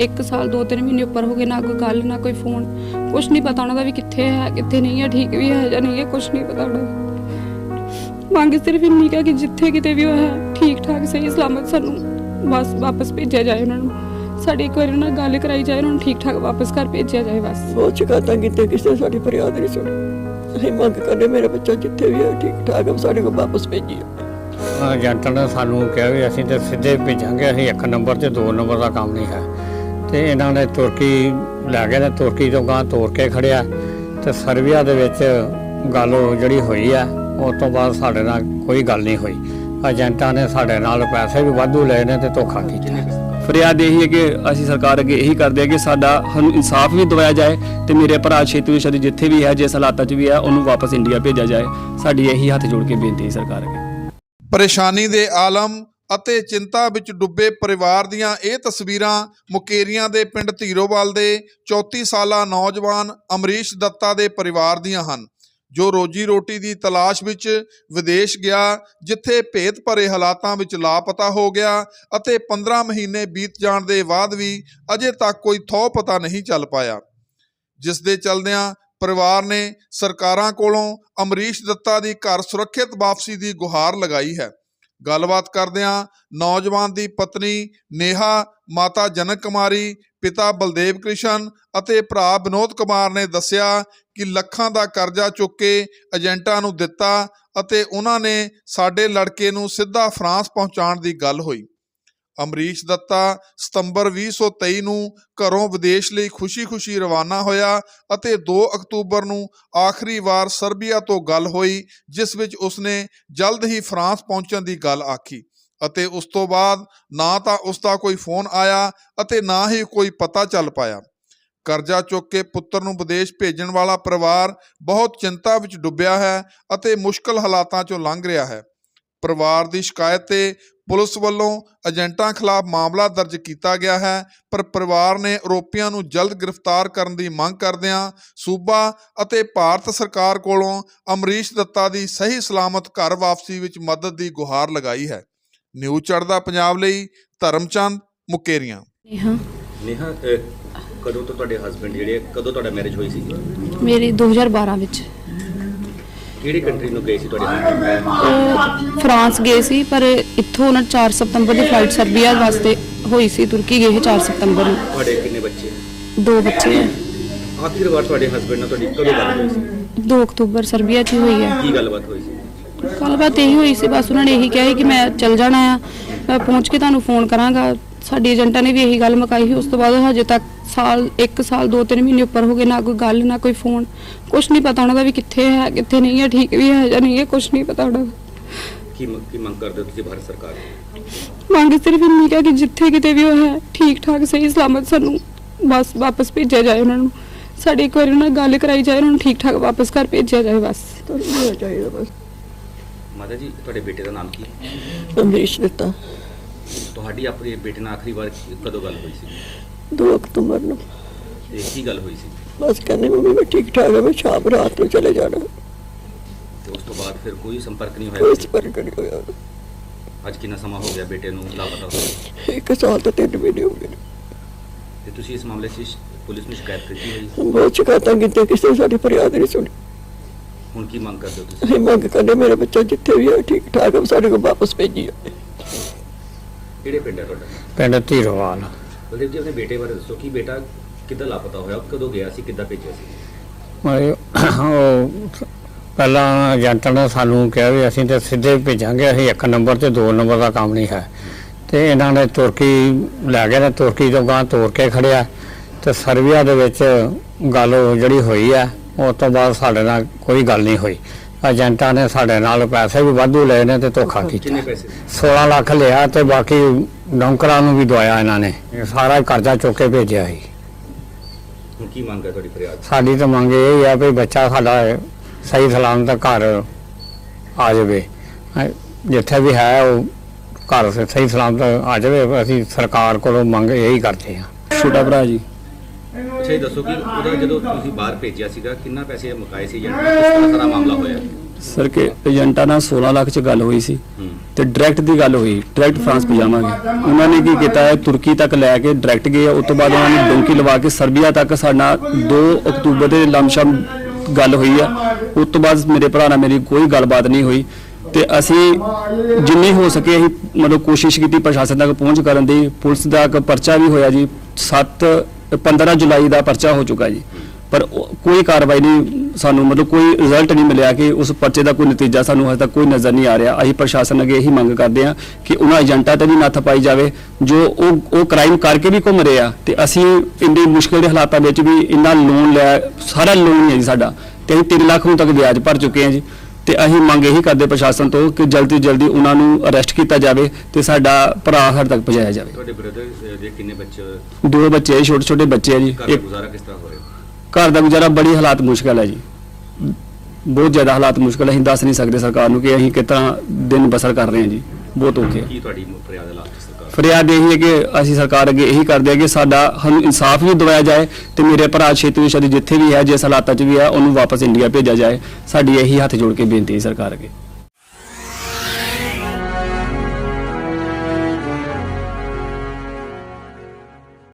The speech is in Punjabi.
ਇੱਕ ਸਾਲ ਦੋ ਤਿੰਨ ਮਹੀਨੇ ਉੱਪਰ ਹੋ ਗਏ ਨਾ ਕੋਈ ਗੱਲ ਨਾ ਕੋਈ ਫੋਨ। ਕੁਝ ਨਹੀਂ ਪਤਾ ਉਹਨਾਂ ਦਾ ਵੀ ਕਿੱਥੇ ਹੈ ਕਿੱਥੇ ਨਹੀਂ ਹੈ ਠੀਕ ਵੀ ਹੈ ਜਾਂ ਨਹੀਂ ਹੈ ਕੁਝ ਨਹੀਂ ਪਤਾ ਉਹਨਾਂ ਦਾ। ਮੰਗ ਸਿਰਫ ਇੰਨੀ ਕੁ ਜਿੱਥੇ ਕਿਤੇ ਵੀ ਉਹ ਹੈ ਠੀਕ ਠਾਕ ਸਹੀ ਸਲਾਮਤ ਸਾਨੂੰ ਬਸ ਵਾਪਸ ਭੇਜਿਆ ਜਾਏ ਉਹਨਾਂ ਨੂੰ। ਸਾਡੀ ਇੱਕ ਵਾਰੀ ਉਹਨਾਂ ਨਾਲ ਗੱਲ ਕਰਾਈ ਜਾਏ ਉਹਨਾਂ ਨੂੰ ਠੀਕ ਠਾਕ ਵਾਪਸ ਘਰ ਭੇਜਿਆ ਜਾਏ ਬਸ। ਬਹੁਤ ਸ਼ਿਕਾਇਤਾਂ ਕੀਤੀਆਂ ਕਿਸੇ ਸਾਡੀ ਫਰਿਆਦ ਨਹੀਂ ਸੁਣੀ। ਅਸੀਂ ਮੰਗ ਕਰਦੇ ਮੇਰਾ ਬੱਚਾ ਜਿੱਥੇ ਵੀ ਹੈ ਠੀਕ ਠਾਕ ਹੈ ਸਾਡੇ ਕੋਲ ਵਾਪਸ ਭੇਜੀਏ ਏਜੰਟ ਨੇ ਸਾਨੂੰ ਕਿਹਾ ਵੀ ਅਸੀਂ ਤੇ ਸਿੱਧੇ ਭੇਜਾਂਗੇ ਅਸੀਂ ਇੱਕ ਨੰਬਰ ਤੇ ਦੋ ਨੰਬਰ ਦਾ ਕੰਮ ਨਹੀਂ ਹੈ। ਤੇ ਇਹਨਾਂ ਨੇ ਤੁਰਕੀ ਲੈ ਗਏ ਨੇ ਤੁਰਕੀ ਤੋਂ ਗਾਂ ਤੋਰ ਕੇ ਖੜਿਆ ਤੇ ਸਰਬੀਆ ਦੇ ਵਿੱਚ ਗੱਲ ਉਹ ਜਿਹੜੀ ਹੋਈ ਆ ਉਸ ਤੋਂ ਬਾਅਦ ਸਾਡੇ ਨਾਲ ਕੋਈ ਗੱਲ ਨਹੀਂ ਹੋਈ। ਏਜੰਟਾਂ ਨੇ ਸਾਡੇ ਨਾਲ ਪੈਸੇ ਵੀ ਵਾਧੂ ਲਏ ਨੇ ਤੇ ਧੋਖਾ ਕੀਤਾ। ਫਰਿਆਦ ਇਹੀ ਹੈ ਕਿ ਅਸੀਂ ਸਰਕਾਰ ਅੱਗੇ ਇਹੀ ਕਰਦੇ ਹਾਂ ਕਿ ਸਾਡਾ ਸਾਨੂੰ ਇਨਸਾਫ ਵੀ ਦਿਵਾਇਆ ਜਾਏ ਤੇ ਮੇਰੇ ਭਰਾ ਛੇਤੀ ਤੋਂ ਛੇਤੀ ਜਿੱਥੇ ਵੀ ਹੈ ਜਿਸ ਹਾਲਾਤਾਂ 'ਚ ਵੀ ਹੈ ਉਹਨੂੰ ਵਾਪਸ ਇੰਡੀਆ ਭੇਜਿਆ ਜਾਏ। ਸਾਡੀ ਇਹੀ ਹੱਥ ਜੋੜ ਕੇ ਬੇਨਤੀ ਹੈ ਸਰਕਾਰ ਅੱਗੇ। ਪਰੇਸ਼ਾਨੀ ਦੇ ਆਲਮ ਅਤੇ ਚਿੰਤਾ ਵਿੱਚ ਡੁੱਬੇ ਪਰਿਵਾਰ ਦੀਆਂ ਇਹ ਤਸਵੀਰਾਂ ਮੁਕੇਰੀਆਂ ਦੇ ਪਿੰਡ ਧੀਰੋਵਾਲ ਦੇ 34 ਸਾਲਾ ਨੌਜਵਾਨ ਅਮਰੀਸ਼ ਦੱਤਾ ਦੇ ਪਰਿਵਾਰ ਦੀਆਂ ਹਨ, ਜੋ ਰੋਜੀ ਰੋਟੀ ਦੀ ਤਲਾਸ਼ ਵਿੱਚ ਵਿਦੇਸ਼ ਗਿਆ, ਜਿੱਥੇ ਭੇਤ ਭਰੇ ਹਾਲਾਤਾਂ ਵਿੱਚ ਲਾਪਤਾ ਹੋ ਗਿਆ ਅਤੇ 15 ਮਹੀਨੇ ਬੀਤ ਜਾਣ ਦੇ ਬਾਅਦ ਵੀ ਅਜੇ ਤੱਕ ਕੋਈ ਥੋ ਪਤਾ ਨਹੀਂ ਚੱਲ ਪਾਇਆ। ਜਿਸ ਦੇ ਚਲਦਿਆਂ ਪਰਿਵਾਰ ਨੇ ਸਰਕਾਰਾਂ ਕੋਲੋਂ ਅਮਰੀਸ਼ ਦੱਤਾ ਦੀ ਘਰ ਸੁਰੱਖਿਅਤ ਵਾਪਸੀ ਦੀ ਗੁਹਾਰ ਲਗਾਈ ਹੈ। ਗੱਲਬਾਤ ਕਰਦਿਆਂ ਨੌਜਵਾਨ ਦੀ ਪਤਨੀ ਨੇਹਾ, ਮਾਤਾ ਜਨਕ ਕੁਮਾਰੀ, ਪਿਤਾ ਬਲਦੇਵ ਕ੍ਰਿਸ਼ਨ ਅਤੇ ਭਰਾ ਵਿਨੋਦ ਕੁਮਾਰ ਨੇ ਦੱਸਿਆ ਕਿ ਲੱਖਾਂ ਦਾ ਕਰਜ਼ਾ ਚੁੱਕ ਕੇ ਏਜੰਟਾਂ ਨੂੰ ਦਿੱਤਾ ਅਤੇ ਉਹਨਾਂ ਨੇ ਸਾਡੇ ਲੜਕੇ ਨੂੰ ਸਿੱਧਾ ਫਰਾਂਸ ਪਹੁੰਚਾਉਣ ਦੀ ਗੱਲ ਹੋਈ। ਅਮਰੀਸ਼ ਦੱਤਾ, ਸਤੰਬਰ 2023 ਨੂੰ ਘਰੋਂ ਵਿਦੇਸ਼ ਲਈ ਖੁਸ਼ੀ-ਖੁਸ਼ੀ ਰਵਾਨਾ ਹੋਇਆ ਅਤੇ 2 ਅਕਤੂਬਰ ਨੂੰ ਆਖਰੀ ਵਾਰ ਸਰਬੀਆ ਤੋਂ ਗੱਲ ਹੋਈ, ਜਿਸ ਵਿੱਚ ਉਸਨੇ ਜਲਦ ਹੀ ਫਰਾਂਸ ਪਹੁੰਚਣ ਦੀ ਗੱਲ ਆਖੀ ਅਤੇ ਉਸ ਤੋਂ ਬਾਅਦ ਨਾ ਤਾਂ ਉਸ ਦਾ ਕੋਈ ਫੋਨ ਆਇਆ ਅਤੇ ਨਾ ਹੀ ਕੋਈ ਪਤਾ ਚੱਲ ਪਾਇਆ। ਕਰਜ਼ਾ ਚੁੱਕ ਕੇ ਪੁੱਤਰ ਨੂੰ ਵਿਦੇਸ਼ ਭੇਜਣ ਵਾਲਾ ਪਰਿਵਾਰ ਬਹੁਤ ਚਿੰਤਾ ਵਿੱਚ ਡੁੱਬਿਆ ਹੈ ਅਤੇ ਮੁਸ਼ਕਲ ਹਾਲਾਤਾਂ ਚੋਂ ਲੰਘ ਰਿਹਾ ਹੈ। ਪਰਿਵਾਰ ਦੀ ਸ਼ਿਕਾਇਤ ਤੇ ਪੁਲਿਸ ਵੱਲੋਂ ਏਜੰਟਾਂ ਖਿਲਾਫ ਮਾਮਲਾ ਦਰਜ ਕੀਤਾ ਗਿਆ ਹੈ ਪਰ ਪਰਿਵਾਰ ਨੇ ਆਰੋਪੀਆਂ ਨੂੰ ਜਲਦ ਗ੍ਰਿਫਤਾਰ ਕਰਨ ਦੀ ਮੰਗ ਕਰਦਿਆਂ ਸੂਬਾ ਅਤੇ ਭਾਰਤ ਸਰਕਾਰ ਕੋਲੋਂ ਅਮਰੀਸ਼ ਦੱਤਾ ਦੀ ਸਹੀ ਸਲਾਮਤ ਘਰ ਵਾਪਸੀ ਵਿੱਚ ਮਦਦ ਦੀ ਗੁਹਾਰ ਲਗਾਈ ਹੈ। ਨਿਊ ਚੜ੍ਹਦਾ ਪੰਜਾਬ ਲਈ ਧਰਮਚੰਦ ਮੁਕੇਰੀਆਂ। ਨੇਹਾ। ਕਦੋਂ ਤੋਂ ਤੁਹਾਡੇ ਹਸਬੰਡ ਜਿਹੜੇ ਕਦੋਂ ਤੁਹਾਡਾ ਮੈਰਿਜ ਹੋਈ ਸੀ? ਮੇਰੀ 2012 ਵਿੱਚ। ਕਿਹੜੀ ਕੰਟਰੀ ਨੂੰ ਗਏ ਸੀ ਤੁਹਾਡੇ? ਉਹ ਫਰਾਂਸ ਗਏ ਸੀ ਪਰ ਇੱਥੋਂ ਉਹਨਾਂ 4 ਸਤੰਬਰ ਦੀ ਫਲਾਈਟ ਸਰਬੀਆ ਵਾਸਤੇ ਹੋਈ ਸੀ ਤੁਰਕੀ ਗਏ ਸੀ 4 ਸਤੰਬਰ ਨੂੰ। ਤੁਹਾਡੇ ਕਿੰਨੇ ਬੱਚੇ ਦੋ ਬੱਚੇ ਹੈ ਆਖਿਰ ਵਾਰ ਤੁਹਾਡੇ ਹਸਬੰਡ ਨਾਲ ਤੁਹਾਡੀ ਕਦੋਂ ਗੱਲ ਹੋਈ ਸੀ? 2 ਅਕਤੂਬਰ ਸਰਬੀਆ 'ਚ ਹੋਈ ਹੈ ਕੀ ਗੱਲਬਾਤ ਹੋਈ ਸੀ? ਗੱਲਬਾਤ ਇਹੀ ਹੋਈ ਸੀ ਬਸ ਉਹਨਾਂ ਨੇ ਇਹੀ ਕਿਹਾ ਕਿ ਮੈਂ ਚੱਲ ਜਾਣਾ ਆ। ਮੈਂ ਪਹੁੰਚ ਕੇ ਤੁਹਾਨੂੰ ਫੋਨ ਕਰਾਂਗਾ ਸਾਡੀ ਏਜੰਟਾਂ ਨੇ ਵੀ ਇਹੀ ਗੱਲ ਮੁਕਾਈ ਸੀ। ਉਸ ਤੋਂ ਬਾਅਦ ਹਜੇ ਤੱਕ ਸਾਲ 1 ਸਾਲ 2-3 ਮਹੀਨੇ ਉੱਪਰ ਹੋ ਗਏ ਨਾ ਕੋਈ ਗੱਲ ਨਾ ਕੋਈ ਫੋਨ। ਕੁਝ ਨਹੀਂ ਪਤਾ ਉਹਨਾਂ ਦਾ ਵੀ ਕਿੱਥੇ ਹੈ ਕਿੱਥੇ ਨਹੀਂ ਹੈ ਠੀਕ ਵੀ ਹੈ ਜਾਂ ਨਹੀਂ ਹੈ ਕੁਝ ਨਹੀਂ ਪਤਾ ਉਹਨਾਂ ਦਾ। ਕੀ ਮੰਗ ਕਰਦੇ ਹੋ ਤੁਸੀਂ ਭਾਰਤ ਸਰਕਾਰ ਤੋਂ? ਮੰਗ ਸਿਰਫ ਇੰਨੀ ਕੁ ਜਿੱਥੇ ਕਿਤੇ ਵੀ ਉਹ ਹੈ ਠੀਕ ਠਾਕ ਸਹੀ ਸਲਾਮਤ ਸਾਨੂੰ ਬਸ ਵਾਪਸ ਭੇਜਿਆ ਜਾਏ ਉਹਨਾਂ ਨੂੰ। ਸਾਡੀ ਇੱਕ ਵਾਰੀ ਉਹਨਾਂ ਨਾਲ ਗੱਲ ਕਰਾਈ ਜਾਏ ਉਹਨਾਂ ਨੂੰ ਠੀਕ ਠਾਕ ਵਾਪਸ ਘਰ ਭੇਜਿਆ ਜਾਏ ਬਸ। ਤੁਹਾਨੂੰ ਚਾਹੀਦਾ ਬਸ। ਮਾਤਾ ਜੀ ਤੁਹਾਡੇ ਬੇਟੇ ਦਾ ਨਾਮ ਕੀ ਹੈ? ਅਮਰੀਸ਼ ਦਿੱਤਾ ਤੁਹਾਡੀ ਆਪਣੇ ਬੇਟੇ ਨਾਲ ਆਖਰੀ ਵਾਰ ਕਦੋਂ ਗੱਲ ਹੋਈ ਸੀ? 2 ਅਕਤੂਬਰ ਨੂੰ। ਤੇ ਕੀ ਗੱਲ ਹੋਈ ਸੀ? ਬਸ ਕਹਿੰਦੇ ਮੰਮੀ ਮੈਂ ਠੀਕ ਠਾਕ ਹਾਂ ਮੈਂ ਸ਼ਾਮ ਰਾਤ ਨੂੰ ਚਲੇ ਜਾਣਾ। ਤੇ ਉਸ ਤੋਂ ਬਾਅਦ ਫਿਰ ਕੋਈ ਸੰਪਰਕ ਨਹੀਂ ਕੋਈ ਹੋਇਆ ਸਪਰਕ ਨਹੀਂ ਹੋਇਆ। ਅੱਜ ਕਿੰਨਾ ਸਮਾਂ ਹੋ ਗਿਆ ਬੇਟੇ ਨੂੰ ਲਾਪਤਾ ਹੋਏ ਇੱਕ ਸਾਲ ਤੋਂ ਤਿੰਨ ਮਹੀਨੇ ਹੋ ਗਏ ਨੇ। ਤੇ ਤੁਸੀਂ ਇਸ ਮਾਮਲੇ 'ਚ ਪੁਲਿਸ ਨੂੰ ਸ਼ਿਕਾਇਤ ਕੀਤੀ ਹੋਈ? ਬਹੁਤ ਸ਼ਿਕਾਇਤਾਂ ਕੀਤੀਆਂ ਕਿਸੇ ਨੇ ਸਾਡੀ ਫਰਿਆਦ ਨਹੀਂ ਸੁਣੀ। ਹੁਣ ਕੀ ਮੰਗ ਕਰਦੇ ਹੋ ਤੁਸੀਂ? ਅਸੀਂ ਮੰਗ ਕਰਦੇ ਮੇਰਾ ਬੱਚਾ ਜਿੱਥੇ ਵੀ ਹੈ ਠੀਕ ਠਾਕ ਹੈ ਸਾਡੇ ਕੋਲ ਵਾਪਸ ਭੇਜੀਏ ਕਿਹੜੇ ਪਿੰਡ ਹੈ ਤੁਹਾਡਾ? ਪਿੰਡ ਧੀਰੋਵਾਲ। ਬਲਦੇਵ ਜੀ ਆਪਣੇ ਬੇਟੇ ਬਾਰੇ ਦੱਸੋ ਕਿ ਬੇਟਾ ਕਿੱਦਾਂ ਲਾਪਤਾ ਹੋਇਆ ਕਦੋਂ ਗਿਆ ਸੀ ਕਿੱਦਾਂ ਭੇਜਿਆ ਸੀ? ਉਹ ਉਹ ਪਹਿਲਾਂ ਏਜੰਟ ਨੇ ਸਾਨੂੰ ਕਿਹਾ ਵੀ ਅਸੀਂ ਤੇ ਸਿੱਧੇ ਭੇਜਾਂਗੇ ਅਸੀਂ ਇੱਕ ਨੰਬਰ ਤੇ ਦੋ ਨੰਬਰ ਦਾ ਕੰਮ ਨਹੀਂ ਹੈ। ਤੇ ਇਹਨਾਂ ਨੇ ਤੁਰਕੀ ਲੈ ਗਏ ਨੇ ਤੁਰਕੀ ਤੋਂ ਗਾਂ ਤੋਰ ਕੇ ਖੜਿਆ। ਤੇ ਸਰਬੀਆ ਦੇ ਵਿੱਚ ਗੱਲ ਉਹ ਜਿਹੜੀ ਹੋਈ ਆ ਉਸ ਤੋਂ ਬਾਅਦ ਸਾਡੇ ਨਾਲ ਕੋਈ ਗੱਲ ਨਹੀਂ ਹੋਈ। ਏਜੰਟਾਂ ਨੇ ਸਾਡੇ ਨਾਲ ਪੈਸੇ ਵੀ ਵਾਧੂ ਲਏ ਨੇ ਤੇ ਧੋਖਾ ਕੀਤਾ। ਕਿੰਨੇ ਪੈਸੇ 16 ਲੱਖ ਲਿਆ ਤੇ ਬਾਕੀ ਨੌਕਰਾਂ ਨੂੰ ਵੀ ਦਵਾਇਆ ਇਹਨਾਂ ਨੇ। ਇਹ ਸਾਰਾ ਕਰਜ਼ਾ ਚੁੱਕ ਕੇ ਭੇਜਿਆ ਸੀ। ਹੁਣ ਕੀ ਮੰਗ ਹੈ ਤੁਹਾਡੀ ਫਰਿਆਦ ਸਾਡੀ ਤਾਂ ਮੰਗ ਇਹ ਆ ਵੀ ਬੱਚਾ ਸਾਡਾ ਸਹੀ ਸਲਾਮਤ ਘਰ ਆ ਜਾਵੇ। ਹੈਂ, ਜਿੱਥੇ ਵੀ ਹੈ ਉਹ ਘਰ ਸਹੀ ਸਲਾਮਤ ਆ ਜਾਵੇ। ਅਸੀਂ ਸਰਕਾਰ ਕੋਲੋਂ ਮੰਗ ਇਹੀ ਕਰਦੇ ਹਾਂ। ਛੋਟਾ ਭਰਾ ਜੀ। ਅੱਛਾ ਇਹ ਦੱਸੋ ਕਿ ਉਹਦਾ ਜਦੋਂ ਤੁਸੀਂ ਬਾਹਰ ਭੇਜਿਆ ਸੀਗਾ ਕਿੰਨਾ ਪੈਸੇ ਮੁਕਾਏ ਸੀ ਜਾਂ ਕਿਸ ਤਰ੍ਹਾਂ ਸਾਰਾ ਮਾਮਲਾ ਹੋਇਆ? ਸਰ ਕਿ ਏਜੰਟਾਂ ਨਾਲ 16 ਲੱਖ ਚ ਗੱਲ ਹੋਈ ਸੀ ਤੇ ਡਾਇਰੈਕਟ ਦੀ ਗੱਲ ਹੋਈ ਡਾਇਰੈਕਟ ਫਰਾਂਸ ਪਜਾਵਾਂਗੇ ਉਹਨਾਂ ਨੇ ਕੀ ਕੀਤਾ ਹੈ ਤੁਰਕੀ ਤੱਕ ਲੈ ਕੇ ਡਾਇਰੈਕਟ ਗਏ ਉਸ ਤੋਂ ਬਾਅਦ ਉਹਨਾਂ ਨੇ ਡੋਂਕੀ ਲਵਾ ਕੇ ਸਰਬੀਆ ਤੱਕ ਸਾਡਾ 2 ਅਕਤੂਬਰ ਦੇ ਲਮਸ਼ਮ ਗੱਲ ਹੋਈ ਆ। ਉਸ ਤੋਂ ਬਾਅਦ ਮੇਰੇ ਭਰਾ ਨਾਲ ਮੇਰੀ ਕੋਈ ਗੱਲਬਾਤ ਨਹੀਂ ਹੋਈ ਤੇ ਅਸੀਂ ਜਿੰਨੀ ਹੋ ਸਕੇ ਅਸੀਂ ਮਤਲਬ ਕੋਸ਼ਿਸ਼ ਕੀਤੀ ਪ੍ਰਸ਼ਾਸਨ ਤੱਕ ਪਹੁੰਚ ਕਰਨ ਦੀ। ਪੁਲਿਸ ਦਾ ਇੱਕ ਪਰਚਾ ਵੀ ਹੋਇਆ ਜੀ 7 15 ਜੁਲਾਈ ਦਾ ਪਰਚਾ ਹੋ ਚੁੱਕਾ ਜੀ। ਪਰ ਕੋਈ ਕਾਰਵਾਈ ਨਹੀਂ ਸਾਨੂੰ, ਮਤਲਬ ਕੋਈ ਰਿਜ਼ਲਟ ਨਹੀਂ ਮਿਲਿਆ ਕਿ ਉਸ ਪਰਚੇ ਦਾ ਕੋਈ ਨਤੀਜਾ ਸਾਨੂੰ ਹਜੇ ਤੱਕ ਕੋਈ ਨਜ਼ਰ ਨਹੀਂ ਆ ਰਿਹਾ। ਅਸੀਂ ਪ੍ਰਸ਼ਾਸਨ ਅੱਗੇ ਇਹੀ ਮੰਗ ਕਰਦੇ ਹਾਂ ਕਿ ਉਹਨਾਂ ਏਜੰਟਾਂ ਤੇ ਵੀ ਨੱਥ ਪਾਈ ਜਾਵੇ, ਜੋ ਉਹ ਉਹ ਕ੍ਰਾਈਮ ਕਰਕੇ ਵੀ ਘੁੰਮ ਰਹੇ ਆ ਤੇ ਅਸੀਂ ਇੰਨੀ ਮੁਸ਼ਕਿਲ ਦੇ ਹਾਲਾਤਾਂ ਵਿੱਚ ਵੀ ਇੰਨਾ ਲੋਨ ਲਿਆ, ਸਾਰਾ ਲੋਨ ਹੀ ਹੈ ਜੀ ਸਾਡਾ। ਤੇ ਅਸੀਂ 3 ਲੱਖ ਹੁਣ ਤੱਕ ਵਿਆਜ ਭਰ ਚੁੱਕੇ ਹਾਂ ਜੀ। ਤੇ ਅਸੀਂ ਮੰਗ ਇਹੀ ਕਰਦੇ ਪ੍ਰਸ਼ਾਸਨ ਤੋਂ ਕਿ ਜਲਦੀ ਜਲਦੀ ਉਹਨਾਂ ਨੂੰ ਅਰੈਸਟ ਕੀਤਾ ਜਾਵੇ ਤੇ ਸਾਡਾ ਭਰਾ ਸਾਡੇ ਤੱਕ ਪਹੁੰਚਾਇਆ ਜਾਵੇ। ਤੁਹਾਡੇ ਬ੍ਰਦਰ ਦੇ ਕਿੰਨੇ ਬੱਚੇ? ਦੋ ਬੱਚੇ ਛੋਟੇ ਛੋਟੇ ਬੱਚੇ ਆ ਜੀ। ਘਰ ਦਾ ਗੁਜ਼ਾਰਾ ਕਿਸ ਤਰ੍ਹਾਂ ਹੋ ਰਿਹਾ? ਘਰ ਦਾ ਗੁਜ਼ਾਰਾ ਬੜੀ ਹਾਲਾਤ ਮੁਸ਼ਕਲ ਹੈ ਜੀ। ਬਹੁਤ ਜ਼ਿਆਦਾ ਹਾਲਾਤ ਮੁਸ਼ਕਲ ਹੈ ਅਸੀਂ ਦੱਸ ਨਹੀਂ ਸਕਦੇ ਸਰਕਾਰ ਨੂੰ ਕਿ ਅਸੀਂ ਤਰ੍ਹਾਂ ਦਿਨ ਬਸਰ ਕਰ ਰਹੇ ਹਾਂ ਜੀ। ਬਹੁਤ ਔਖੇ ਆ ਕੀ ਤੁਹਾਡੀ ਫਰਿਆਦ ਹੈ ਲਾਸਟ ਸਰਕਾਰ ਫਰਿਆਦ ਇਹ ਹੈ ਕਿ ਅਸੀਂ ਸਰਕਾਰ ਅੱਗੇ ਇਹੀ ਕਰਦੇ ਹਾਂ ਕਿ ਸਾਡਾ ਸਾਨੂੰ ਇਨਸਾਫ ਵੀ ਦਿਵਾਇਆ ਜਾਏ ਤੇ ਮੇਰੇ ਭਰਾ ਛੇਤੀ ਛੇਤੀ ਜਿੱਥੇ ਵੀ ਹੈ ਜਿਸ ਹਾਲਾਤਾਂ 'ਚ ਵੀ ਹੈ ਉਹਨੂੰ ਵਾਪਸ ਇੰਡੀਆ ਭੇਜਿਆ ਜਾਏ। ਸਾਡੀ ਇਹੀ ਹੱਥ ਜੋੜ ਕੇ ਬੇਨਤੀ ਹੈ ਸਰਕਾਰ ਅੱਗੇ।